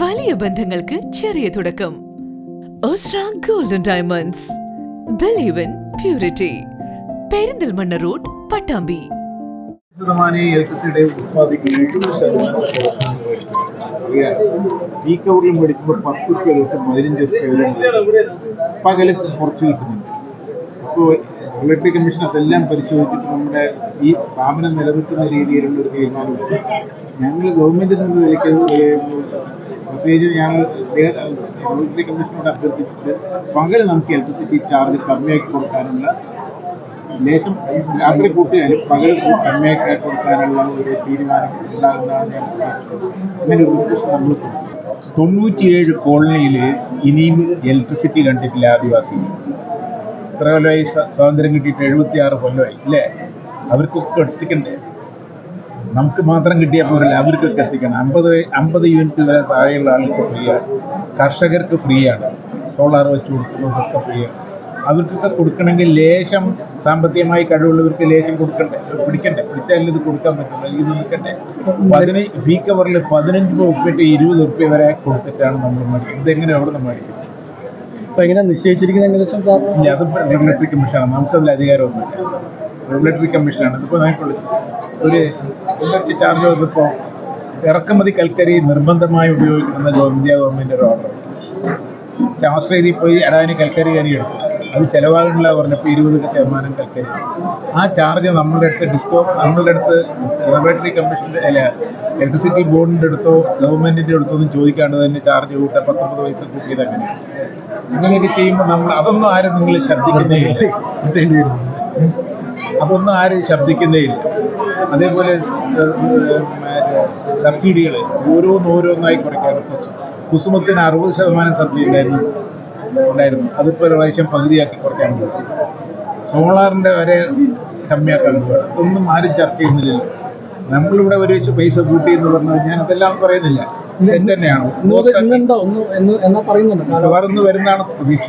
വലിയ ബന്ധങ്ങൾക്ക് ചെറിയ തുടക്കം. ഒസ്ര golden diamonds believe in purity Perinthalmanna road Pattambi. ശതമാനം ഇലക്ട്രിസിറ്റിയുടെ ഉത്പാദിക്കുന്ന എഴുപത് ശതമാനം ഈ കവറിൽ മേടിക്കുമ്പോൾ പത്ത് റുപ്യ തൊട്ട് പതിനഞ്ച് റുപ്യ വരെ പകൽ കുറച്ച് കിട്ടുന്നുണ്ട്. അപ്പോൾ റെഗുലേറ്ററി കമ്മീഷൻ അതെല്ലാം പരിശോധിച്ചിട്ട് നമ്മുടെ ഈ സ്ഥാപനം നിലനിൽക്കുന്ന രീതിയിലുള്ള ഒരു തീരുമാനമുണ്ട് ഞങ്ങൾ നിലയ്ക്ക് ഏഹ് പ്രത്യേകിച്ച് ഞങ്ങൾ റെഗുലേറ്ററി കമ്മീഷനോട് അഭ്യർത്ഥിച്ചിട്ട് പകൽ നമുക്ക് ഇലക്ട്രിസിറ്റി ചാർജ് കമ്മിയാക്കി കൊടുക്കാനുള്ള ലേശം രാത്രി കൂട്ടിയാലും പകൽ കമ്മിയാക്കി കൊടുക്കാനുള്ള ഒരു തീരുമാനം ഉണ്ടാകുന്നതാണ് ഞാൻ അങ്ങനെ ഒരു റിക്വസ്റ്റ് നമ്മൾ തൊണ്ണൂറ്റിയേഴ് കോളനിയിൽ ഇനിയും ഇലക്ട്രിസിറ്റി കണ്ടിട്ടില്ല ആദിവാസികൾ ഇത്ര കൊല്ലമായി സ്വ- സ്വാതന്ത്ര്യം കിട്ടിയിട്ട് എഴുപത്തി ആറ് കൊല്ലമായി ഇല്ലേ അവർക്കൊക്കെ എത്തിക്കണ്ടേ നമുക്ക് മാത്രം കിട്ടിയ പോരല്ല? അവർക്കൊക്കെ എത്തിക്കണം. അമ്പത് അമ്പത് യൂണിറ്റ് വരെ താഴെയുള്ള ആൾക്ക് ഫ്രീ ആണ് കർഷകർക്ക് ഫ്രീ ആണ് സോളാർ വെച്ച് കൊടുക്കുന്നതൊക്കെ ഫ്രീ ആണ് അവർക്കൊക്കെ കൊടുക്കണമെങ്കിൽ ലേശം സാമ്പത്തികമായി കഴിവുള്ളവർക്ക് ലേശം കൊടുക്കണ്ടേ? പിടിക്കണ്ടേ? പിടിച്ചാലും ഇത് കൊടുക്കാൻ പറ്റില്ല ഇത് നിൽക്കണ്ടേ? പതിനഞ്ച് ഫീ കവറിൽ പതിനഞ്ച് ഉറുപ്പ്യ ഇരുപത് ഉറുപ്പ്യ വരെ കൊടുത്തിട്ടാണ് നമ്മൾ മേടിക്കുന്നത്. ഇതെങ്ങനെ അവിടെ നിന്ന് മേടിക്കും? അപ്പൊ എങ്ങനെ നിശ്ചയിച്ചിരിക്കുന്നത് ഇല്ല അത് റെഗുലേറ്ററി കമ്മീഷനാണ് നമുക്കതിൽ അധികാരമൊന്നുമില്ല. റെഗുലേറ്ററി കമ്മീഷനാണ് ഇതിപ്പോൾ നമുക്കുള്ളത് ഒരു ഇൻഡസ്ട്രി ചാർജ് ഇതിപ്പോൾ ഇറക്കുമതി കൽക്കരി നിർബന്ധമായി ഉപയോഗിക്കുന്ന ഇന്ത്യ ഗവൺമെന്റ് ഒരു ഓർഡർ ഓസ്ട്രേലിയയിൽ പോയി അടാനി കൽക്കരി കരി എടുത്തു. അത് ചിലവാകുന്നില്ല പറഞ്ഞപ്പോൾ ഇരുപത് ശതമാനം കൽക്കരി. ആ ചാർജ് നമ്മളുടെ അടുത്ത് ഡിസ്കോ നമ്മളുടെ അടുത്ത് റെഗുലേറ്ററി കമ്മീഷന്റെ അല്ല ഇലക്ട്രിസിറ്റി ബോർഡിന്റെ അടുത്തോ ഗവൺമെന്റിന്റെ അടുത്തോ ഒന്നും ചോദിക്കാണ്ട് തന്നെ ചാർജ് കൂട്ടുക പത്തൊമ്പത് പൈസ കൂട്ടിയത് അങ്ങനെ അങ്ങനെയൊക്കെ ചെയ്യുമ്പോൾ നമ്മൾ അതൊന്നും ആരും നിങ്ങൾ ശ്രദ്ധിക്കുന്നേ അതൊന്നും ആരും ശബ്ദിക്കുന്നേ ഇല്ല അതേപോലെ സബ്സിഡികൾ ഓരോന്ന് ഓരോന്നായി കുറയ്ക്കാണ് കുസു- കുസുമത്തിന് അറുപത് ശതമാനം സബ്സിഡി ഉണ്ടായിരുന്നു. ഉണ്ടായിരുന്നു. അതിപ്പോൾ ഒരു പ്രാവശ്യം പകുതിയാക്കി കുറയ്ക്കാൻ സോളാറിന്റെ വരെ കമ്മിയാക്കാൻ ഒന്നും ആരും ചർച്ച ചെയ്യുന്നില്ല നമ്മളിവിടെ ഒരു പൈസ കൂട്ടി എന്ന് പറഞ്ഞാൽ ഞാൻ അതെല്ലാം പറയുന്നില്ല തെറ്റ്. തന്നെയാണ് വളർന്നു വരുന്നതാണ് പ്രതീക്ഷ.